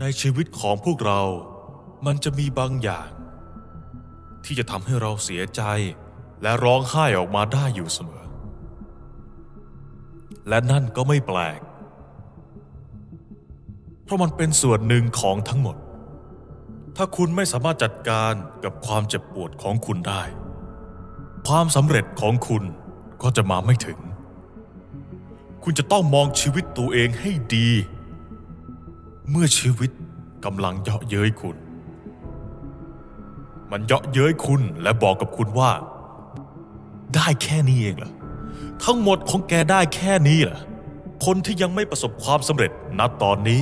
ในชีวิตของพวกเรา มันจะมีบางอย่าง ที่จะทำให้เราเสียใจ และร้องไห้ออกมาได้อยู่เสมอ และนั่นก็ไม่แปลก เพราะมันเป็นส่วนหนึ่งของทั้งหมด ถ้าคุณไม่สามารถจัดการกับความเจ็บปวดของคุณได้ ความสำเร็จของคุณก็จะมาไม่ถึง คุณจะต้องมองชีวิตตัวเองให้ดี เมื่อชีวิตกำลังเยาะเย้ยคุณ มันเยาะเย้ยคุณและบอกกับคุณว่า ได้แค่นี้เองเหรอ ทั้งหมดของแกได้แค่นี้เหรอ คนที่ยังไม่ประสบความสำเร็จณตอนนี้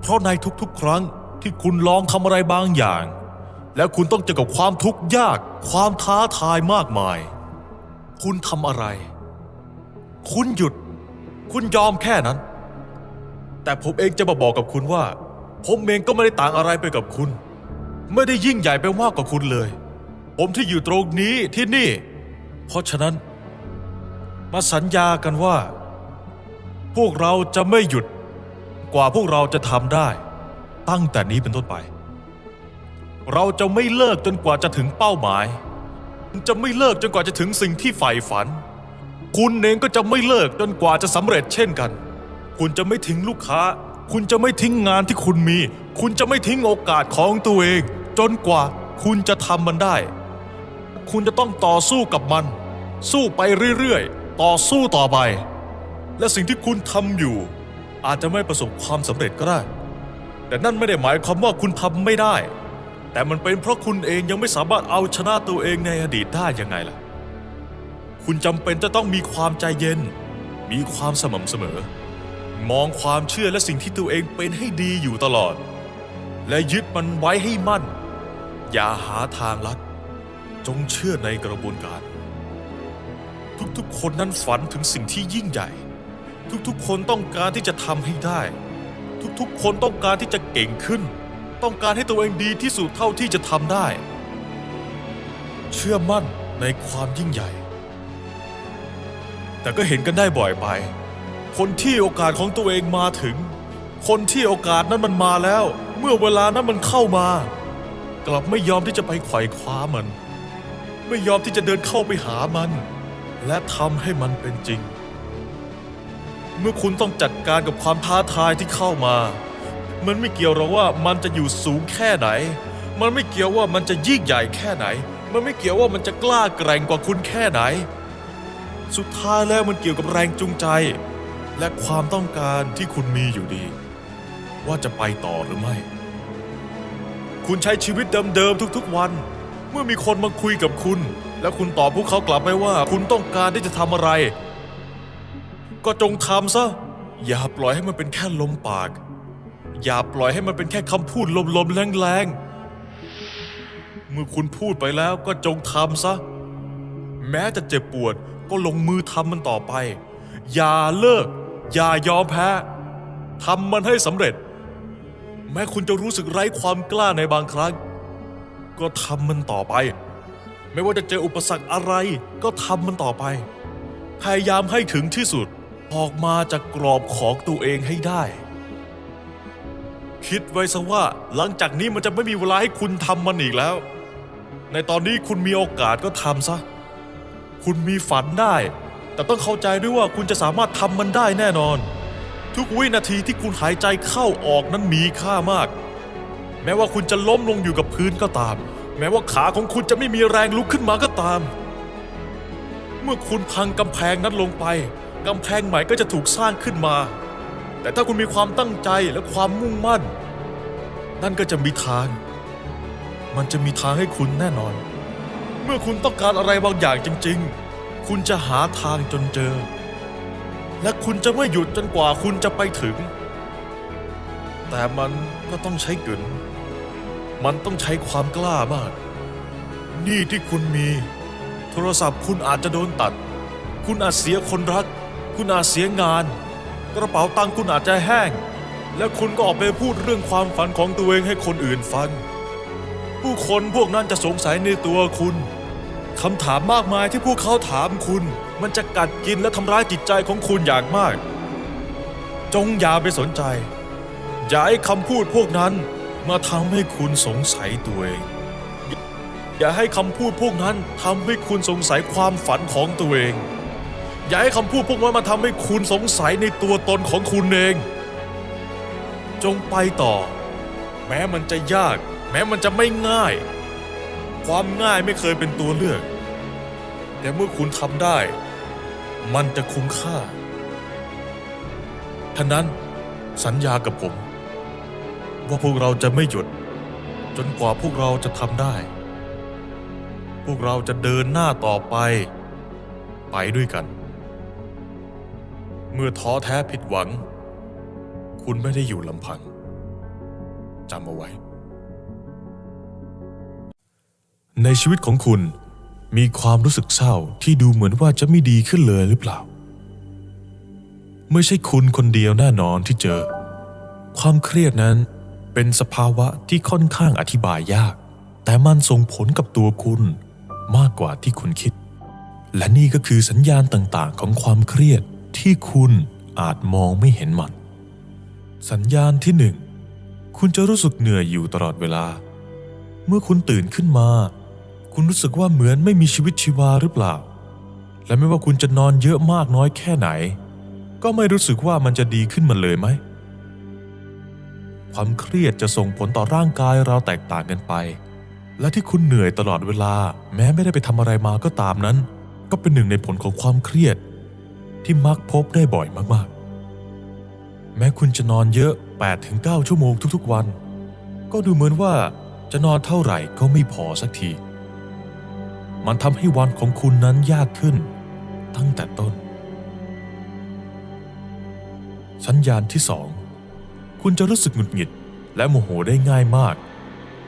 เพราะในทุกๆ ครั้งที่คุณลองทำอะไรบางอย่าง แล้วคุณต้องเจอกับความทุกข์ยาก ความท้าทายมากมาย คุณทำอะไร คุณหยุด คุณยอมแค่นั้น แต่ผมเองจะมาบอกกับคุณว่า ผมเองก็ไม่ได้ต่างอะไรไปกับคุณ ไม่ได้ยิ่งใหญ่ไปมากกว่าคุณเลย ผมที่อยู่ตรงนี้ที่นี่ เพราะฉะนั้น มาสัญญากันว่า พวกเราจะไม่หยุด กว่าพวกเราจะทำได้ ตั้งแต่นี้เป็นต้นไป เราจะไม่เลิกจนกว่าจะถึงเป้าหมาย จะไม่เลิกจนกว่าจะถึงสิ่งที่ใฝ่ฝัน คุณเองก็จะไม่เลิกจนกว่าจะสำเร็จเช่นกัน คุณจะไม่ทิ้งลูกค้า คุณจะไม่ทิ้งงานที่คุณมี คุณจะไม่ทิ้งโอกาสของตัวเอง จนกว่าคุณจะทำมันได้ คุณจะต้องต่อสู้กับมัน สู้ไปเรื่อยๆ ต่อสู้ต่อไป และสิ่งที่คุณทำอยู่ อาจจะไม่ประสบความสำเร็จก็ได้ แต่นั่นไม่ได้หมายความว่าคุณทำไม่ได้ แต่มันเป็นเพราะคุณเองยังไม่สามารถเอาชนะตัวเองในอดีตได้ยังไงล่ะ คุณจำเป็นจะต้องมีความใจเย็น มีความสม่ำเสมอ มองความเชื่อและสิ่งที่ตัวเองเป็นให้ดีอยู่ตลอด และยึดมันไว้ให้มั่น อย่าหาทางลัด จงเชื่อในกระบวนการ ทุกๆ คนนั้นฝันถึงสิ่งที่ยิ่งใหญ่ ทุกๆ คนต้องการที่จะทำให้ได้ ทุกๆ คนต้องการที่จะเก่งขึ้น ต้องการให้ตัวเองดีที่สุดเท่าที่จะทำได้ เชื่อมั่นในความยิ่งใหญ่ แต่ก็เห็นกันได้บ่อยไป คนที่โอกาสของตัวเองมาถึง คนที่โอกาสนั้นมันมาแล้ว เมื่อเวลานั้นมันเข้ามา กลับไม่ยอมที่จะไปไขว่คว้ามัน ไม่ยอมที่จะเดินเข้าไปหามัน และทำให้มันเป็นจริง เมื่อคุณต้องจัดการกับความท้าทายที่เข้ามา มันไม่เกี่ยวหรอกว่ามันจะอยู่สูงแค่ไหน มันไม่เกี่ยวว่ามันจะยิ่งใหญ่แค่ไหน มันไม่เกี่ยวว่ามันจะกล้าแกร่งกว่าคุณแค่ไหน สุดท้ายแล้วมันเกี่ยวกับแรงจูงใจ และความต้องการที่คุณมีอยู่ดี ว่าจะไปต่อหรือไม่ คุณใช้ชีวิตเดิมๆทุกๆวัน เมื่อมีคนมาคุยกับคุณ แล้วคุณตอบพวกเขากลับไปว่า คุณต้องการที่จะทำอะไร ก็จงทำซะ อย่าปล่อยให้มันเป็นแค่ลมปาก อย่าปล่อยให้มันเป็นแค่คำพูดลมๆแรงๆ เมื่อคุณพูดไปแล้วก็จงทำซะ แม้จะเจ็บปวดก็ลงมือทำมันต่อไป อย่าเลิก อย่ายอมแพ้ทำมันให้สำเร็จ แม้คุณจะรู้สึกไร้ความกล้าในบางครั้ง ก็ทำมันต่อไป ไม่ว่าจะเจออุปสรรคอะไร ก็ทำมันต่อไป พยายามให้ถึงที่สุดออกมาจากกรอบของตัวเองให้ได้ คิดไว้ซะว่าหลังจากนี้มันจะไม่มีเวลาให้คุณทำมันอีกแล้ว ในตอนนี้คุณมีโอกาสก็ทำซะ คุณมีฝันได้ แต่ต้องเข้าใจด้วยว่าคุณจะสามารถทำมันได้แน่นอน ทุกวินาทีที่คุณหายใจเข้าออกนั้นมีค่ามาก แม้ว่าคุณจะล้มลงอยู่กับพื้นก็ตาม แม้ว่าขาของคุณจะไม่มีแรงลุกขึ้นมาก็ตาม เมื่อคุณพังกำแพงนั้นลงไปกำแพงใหม่ก็จะถูกสร้างขึ้นมา แต่ถ้าคุณมีความตั้งใจและความมุ่งมั่น นั่นก็จะมีทาง มันจะมีทางให้คุณแน่นอน เมื่อคุณต้องการอะไรบางอย่างจริง ๆ คุณจะหาทางจนเจอ และคุณจะไม่หยุดจนกว่าคุณจะไปถึง แต่มันก็ต้องใช้กึนมันต้องใช้ความกล้ามาก นี่ที่คุณมี โทรศัพท์คุณอาจจะโดนตัด คุณอาจเสียคนรัก คุณอาจเสียงาน กระเป๋าตังค์คุณอาจจะแห้ง และคุณก็ออกไปพูดเรื่องความฝันของตัวเองให้คนอื่นฟัง ผู้คนพวกนั้นจะสงสัยในตัวคุณ คำถามมากมายที่พวกเขาถามคุณ มันจะกัดกินและทำร้ายจิตใจของคุณอย่างมาก จงอย่าไปสนใจ อย่าให้คำพูดพวกนั้นมาทำให้คุณสงสัยตัวเอง อย่าให้คำพูดพวกนั้นทำให้คุณสงสัยความฝันของตัวเอง อย่าให้คำพูดพวกนั้นมาทำให้คุณสงสัยในตัวตนของคุณเอง จงไปต่อ แม้มันจะยาก แม้มันจะไม่ง่าย ความง่ายไม่เคยเป็นตัวเลือก แต่เมื่อคุณทำได้ มันจะคุ้มค่าท่านั้นสัญญากับผม ว่าพวกเราจะไม่หยุด จนกว่าพวกเราจะทำได้ พวกเราจะเดินหน้าต่อไป ไปด้วยกัน เมื่อท้อแท้ผิดหวัง คุณไม่ได้อยู่ลำพังจำเอาไว้ ในชีวิตของคุณมีความรู้สึกเศร้าที่ดูเหมือนว่าจะไม่ดีขึ้นเลยหรือเปล่า ไม่ใช่คุณคนเดียวแน่นอนที่เจอ ความเครียดนั้นเป็นสภาวะที่ค่อนข้างอธิบายยาก แต่มันส่งผลกับตัวคุณมากกว่าที่คุณคิด และนี่ก็คือสัญญาณต่างๆ ของความเครียดที่คุณอาจมองไม่เห็นมัน สัญญาณที่หนึ่งคุณจะรู้สึกเหนื่อยอยู่ตลอดเวลา เมื่อคุณตื่นขึ้นมา คุณรู้สึกว่าเหมือนไม่มีชีวิตชีวาหรือเปล่า และไม่ว่าคุณจะนอนเยอะมากน้อยแค่ไหน ก็ไม่รู้สึกว่ามันจะดีขึ้นมาเลยไหม ความเครียดจะส่งผลต่อร่างกายเราแตกต่างกันไป และที่คุณเหนื่อยตลอดเวลา แม้ไม่ได้ไปทำอะไรมาก็ตามนั้น ก็เป็นหนึ่งในผลของความเครียด ที่มักพบได้บ่อยมากๆ แม้คุณจะนอนเยอะ 8-9 ชั่วโมงทุกๆวัน ก็ดูเหมือนว่าจะนอนเท่าไหร่ก็ไม่พอสักที มันทำให้วันของคุณนั้นยากขึ้น ตั้งแต่ต้น สัญญาณที่สองคุณจะรู้สึกหงุดหงิดและโมโหได้ง่ายมาก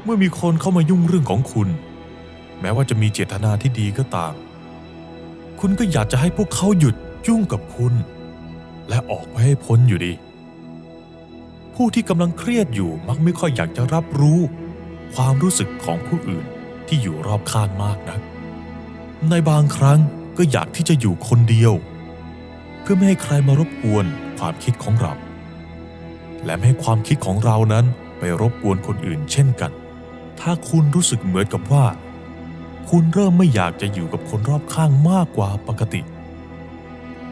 เมื่อมีคนเข้ามายุ่งเรื่องของคุณ แม้ว่าจะมีเจตนาที่ดีก็ตาม คุณก็อยากจะให้พวกเขาหยุดยุ่งกับคุณ และออกไปให้พ้นอยู่ดี ผู้ที่กำลังเครียดอยู่มักไม่ค่อยอยากจะรับรู้ ความรู้สึกของผู้อื่นที่อยู่รอบข้างมากนะัก ในบางครั้งก็อยากที่จะอยู่คนเดียว เพื่อไม่ให้ใครมารบกวนความคิดของเรา และไม่ให้ความคิดของเรานั้นไปรบกวนคนอื่นเช่นกัน ถ้าคุณรู้สึกเหมือนกับว่า คุณเริ่มไม่อยากจะอยู่กับคนรอบข้างมากกว่าปกติ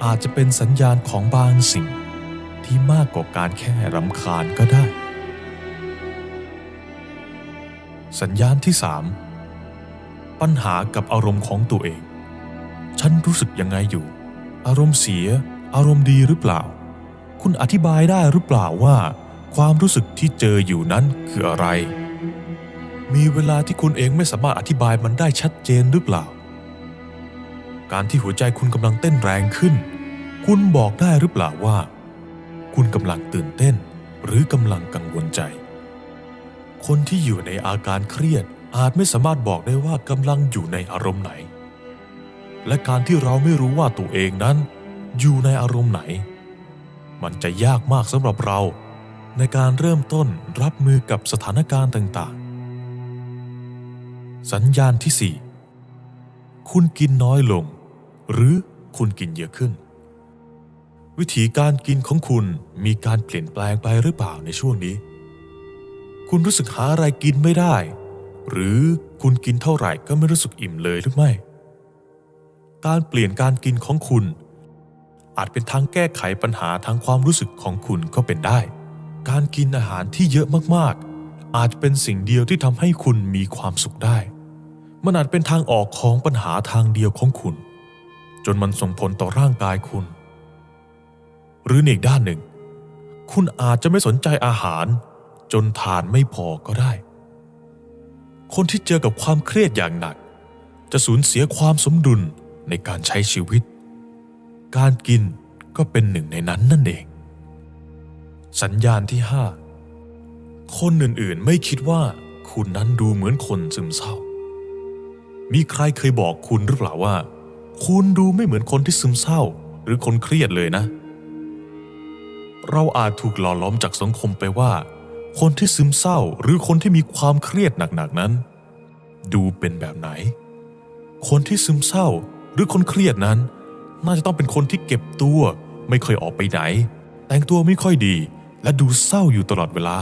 อาจจะเป็นสัญญาณของบางสิ่งที่มากกว่าการแค่รำคาญก็ได้ สัญญาณที่สาม ปัญหากับอารมณ์ของตัวเอง ฉันรู้สึกยังไงอยู่ อารมณ์เสีย อารมณ์ดีหรือเปล่า คุณอธิบายได้หรือเปล่าว่า ความรู้สึกที่เจออยู่นั้นคืออะไร มีเวลาที่คุณเองไม่สามารถอธิบายมันได้ชัดเจนหรือเปล่า การที่หัวใจคุณกำลังเต้นแรงขึ้น คุณบอกได้หรือเปล่าว่า คุณกำลังตื่นเต้น หรือกำลังกังวลใจ คนที่อยู่ในอาการเครียด อาจไม่สามารถบอกได้ว่ากำลังอยู่ในอารมณ์ไหน และการที่เราไม่รู้ว่าตัวเองนั้น อยู่ในอารมณ์ไหน มันจะยากมากสำหรับเรา ในการเริ่มต้นรับมือกับสถานการณ์ต่างๆ สัญญาณที่ 4 คุณกินน้อยลง หรือคุณกินเยอะขึ้น วิธีการกินของคุณมีการเปลี่ยนแปลงไปหรือเปล่าในช่วงนี้ คุณรู้สึกหาอะไรกินไม่ได้ หรือคุณกินเท่าไหร่ก็ไม่รู้สึกอิ่มเลยหรือไม่ การเปลี่ยนการกินของคุณ อาจเป็นทางแก้ไขปัญหาทางความรู้สึกของคุณก็เป็นได้ การกินอาหารที่เยอะมากๆ อาจเป็นสิ่งเดียวที่ทำให้คุณมีความสุขได้ มันอาจเป็นทางออกของปัญหาทางเดียวของคุณ จนมันส่งผลต่อร่างกายคุณ หรือในอีกด้านหนึ่ง คุณอาจจะไม่สนใจอาหาร จนทานไม่พอก็ได้ คนที่เจอกับความเครียดอย่างหนัก จะสูญเสียความสมดุลในการใช้ชีวิต การกินก็เป็นหนึ่งในนั้นนั่นเอง สัญญาณที่ห้าคนอื่นๆไม่คิดว่าคุณนั้นดูเหมือนคนซึมเศร้า มีใครเคยบอกคุณหรือเปล่าว่า คุณดูไม่เหมือนคนที่ซึมเศร้า หรือคนเครียดเลยนะ เราอาจถูกหล่อล้อมจากสังคมไปว่า คนที่ซึมเศร้าหรือคนที่มีความเครียดหนักๆนั้น ดูเป็นแบบไหน คนที่ซึมเศร้าหรือคนเครียดนั้น น่าจะต้องเป็นคนที่เก็บตัวไม่ค่อยออกไปไหน แต่งตัวไม่ค่อยดี และดูเศร้าอยู่ตลอดเวลา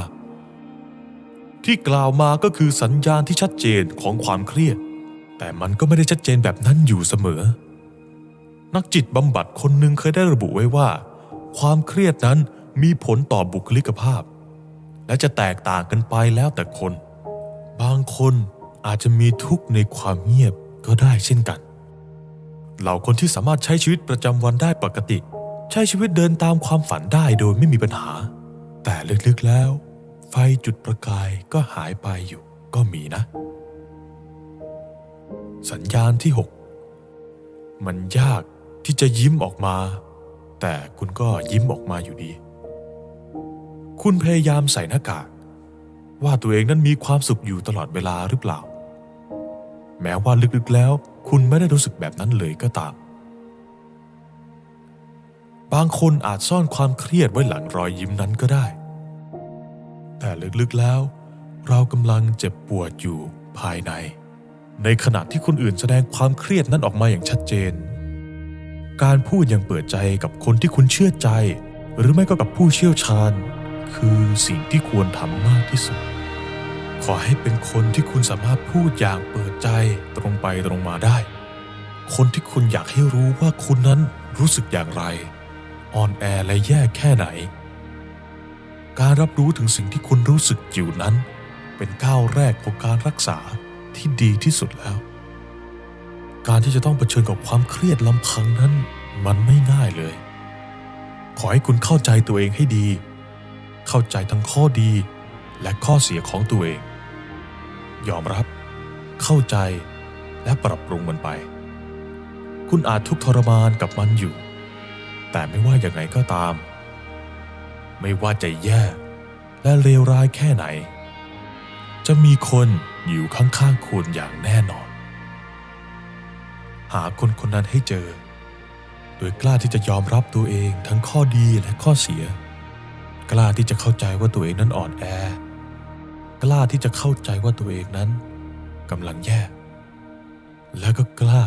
ที่กล่าวมาก็คือสัญญาณที่ชัดเจนของความเครียด แต่มันก็ไม่ได้ชัดเจนแบบนั้นอยู่เสมอ นักจิตบำบัดคนหนึ่งเคยได้ระบุไว้ว่า ความเครียดนั้นมีผลต่อบุคลิกภาพ และจะแตกต่างกันไปแล้วแต่คน บางคนอาจจะมีทุกข์ในความเงียบก็ได้เช่นกัน เหล่าคนที่สามารถใช้ชีวิตประจำวันได้ปกติ ใช้ชีวิตเดินตามความฝันได้โดยไม่มีปัญหา แต่ลึกๆแล้ว ไฟจุดประกายก็หายไปอยู่ก็มีนะ สัญญาณที่ 6 มันยากที่จะยิ้มออกมา แต่คุณก็ยิ้มออกมาอยู่ดี คุณพยายามใส่หน้ากาก ว่าตัวเองนั้นมีความสุขอยู่ตลอดเวลาหรือเปล่า แม้ว่าลึกๆแล้ว คุณไม่ได้รู้สึกแบบนั้นเลยก็ตาม บางคนอาจซ่อนความเครียดไว้หลังรอยยิ้มนั้นก็ได้ แต่ลึกๆแล้ว เรากำลังเจ็บปวดอยู่ภายใน ในขณะที่คนอื่นแสดงความเครียดนั้นออกมาอย่างชัดเจน การพูดอย่างเปิดใจกับคนที่คุณเชื่อใจ หรือไม่ก็กับผู้เชี่ยวชาญ คือสิ่งที่ควรทำมากที่สุด ขอให้เป็นคนที่คุณสามารถพูดอย่างเปิดใจตรงไปตรงมาได้ คนที่คุณอยากให้รู้ว่าคุณนั้นรู้สึกอย่างไร อ่อนแอและแย่แค่ไหน การรับรู้ถึงสิ่งที่คุณรู้สึกอยู่นั้น เป็นก้าวแรกของการรักษาที่ดีที่สุดแล้ว การที่จะต้องเผชิญกับความเครียดลำพังนั้น มันไม่ง่ายเลย ขอให้คุณเข้าใจตัวเองให้ดี เข้าใจทั้งข้อดีและข้อเสียของตัวเอง ยอมรับ เข้าใจและปรับปรุงมันไป คุณอาจทุกข์ทรมานกับมันอยู่ แต่ไม่ว่าอย่างไรก็ตาม ไม่ว่าจะแย่และเลวร้ายแค่ไหน จะมีคนอยู่ข้างๆคุณอย่างแน่นอน หาคนคนนั้นให้เจอ โดยกล้าที่จะยอมรับตัวเองทั้งข้อดีและข้อเสีย กล้าที่จะเข้าใจว่าตัวเองนั้นอ่อนแอ กล้าที่จะเข้าใจว่าตัวเองนั้นกำลังแย่ แล้วก็กล้า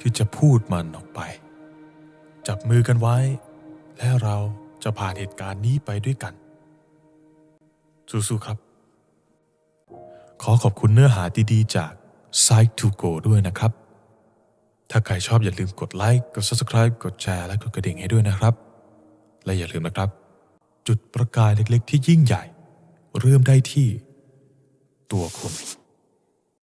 ที่จะพูดมันออกไป จับมือกันไว้ และเราจะผ่านเหตุการณ์นี้ไปด้วยกัน สู้ๆครับ ขอขอบคุณเนื้อหาดีๆจาก Side to Go ด้วยนะครับ ถ้าใครชอบอย่าลืมกดไลค์ กด Subscribe กดแชร์และกดกระดิ่งให้ด้วยนะครับ และอย่าลืมนะครับ จุดประกายเล็กๆ ที่ยิ่งใหญ่ เริ่มได้ที่ ตัวคุณ